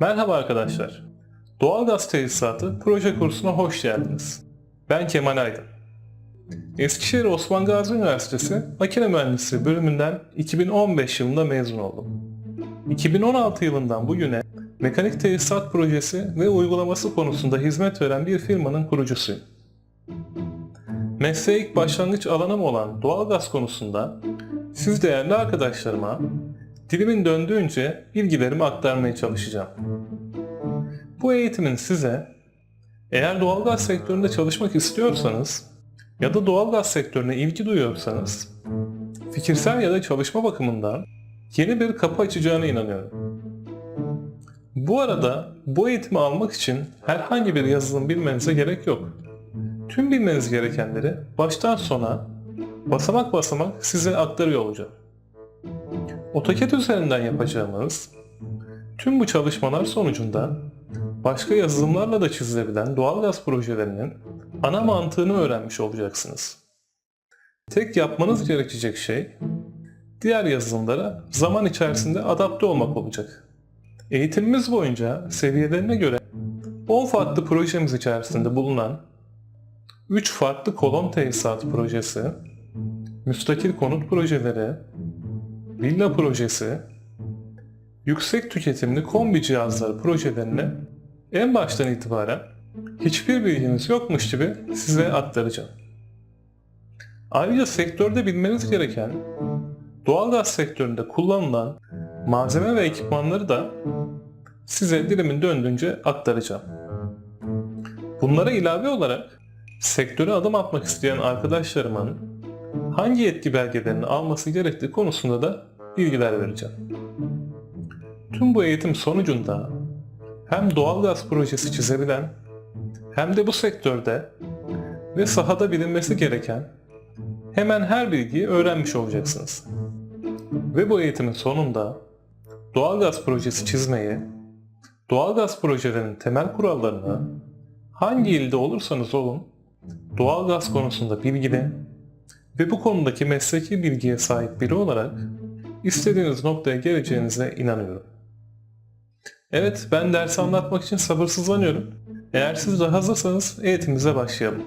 Merhaba arkadaşlar. Doğalgaz Tesisatı proje kursuna hoş geldiniz. Ben Kemal Aydın. Eskişehir Osman Gazi Üniversitesi Makine Mühendisliği bölümünden 2015 yılında mezun oldum. 2016 yılından bugüne mekanik tesisat projesi ve uygulaması konusunda hizmet veren bir firmanın kurucusuyum. Mesleğe ilk başlangıç alanım olan doğalgaz konusunda siz değerli arkadaşlarıma dilimin döndüğünce bilgilerimi aktarmaya çalışacağım. Bu eğitimin size eğer doğalgaz sektöründe çalışmak istiyorsanız ya da doğalgaz sektörüne ilgi duyuyorsanız fikirsel ya da çalışma bakımından yeni bir kapı açacağına inanıyorum. Bu arada bu eğitimi almak için herhangi bir yazılım bilmenize gerek yok. Tüm bilmeniz gerekenleri baştan sona basamak basamak size aktarıyor olacağım. AutoCAD üzerinden yapacağımız tüm bu çalışmalar sonucunda başka yazılımlarla da çizilebilen doğalgaz projelerinin ana mantığını öğrenmiş olacaksınız. Tek yapmanız gerekecek şey diğer yazılımlara zaman içerisinde adapte olmak olacak. Eğitimimiz boyunca seviyelerine göre 10 farklı projemiz içerisinde bulunan 3 farklı kolon tesisat projesi, müstakil konut projeleri, villa projesi, yüksek tüketimli kombi cihazları projelerini en baştan itibaren hiçbir bilginiz yokmuş gibi size aktaracağım. Ayrıca sektörde bilmeniz gereken doğalgaz sektöründe kullanılan malzeme ve ekipmanları da size dilimin döndüğünce aktaracağım. Bunlara ilave olarak sektöre adım atmak isteyen arkadaşlarımın hangi yetki belgelerini alması gerektiği konusunda da bilgiler vereceğim. Tüm bu eğitim sonucunda hem doğalgaz projesi çizebilen hem de bu sektörde ve sahada bilinmesi gereken hemen her bilgiyi öğrenmiş olacaksınız. Ve bu eğitimin sonunda doğalgaz projesi çizmeyi, doğalgaz projelerinin temel kurallarını hangi ilde olursanız olun doğalgaz konusunda bilgili ve bu konudaki mesleki bilgiye sahip biri olarak istediğiniz noktaya geleceğinize inanıyorum. Evet ben dersi anlatmak için sabırsızlanıyorum. Eğer siz de hazırsanız eğitimimize başlayalım.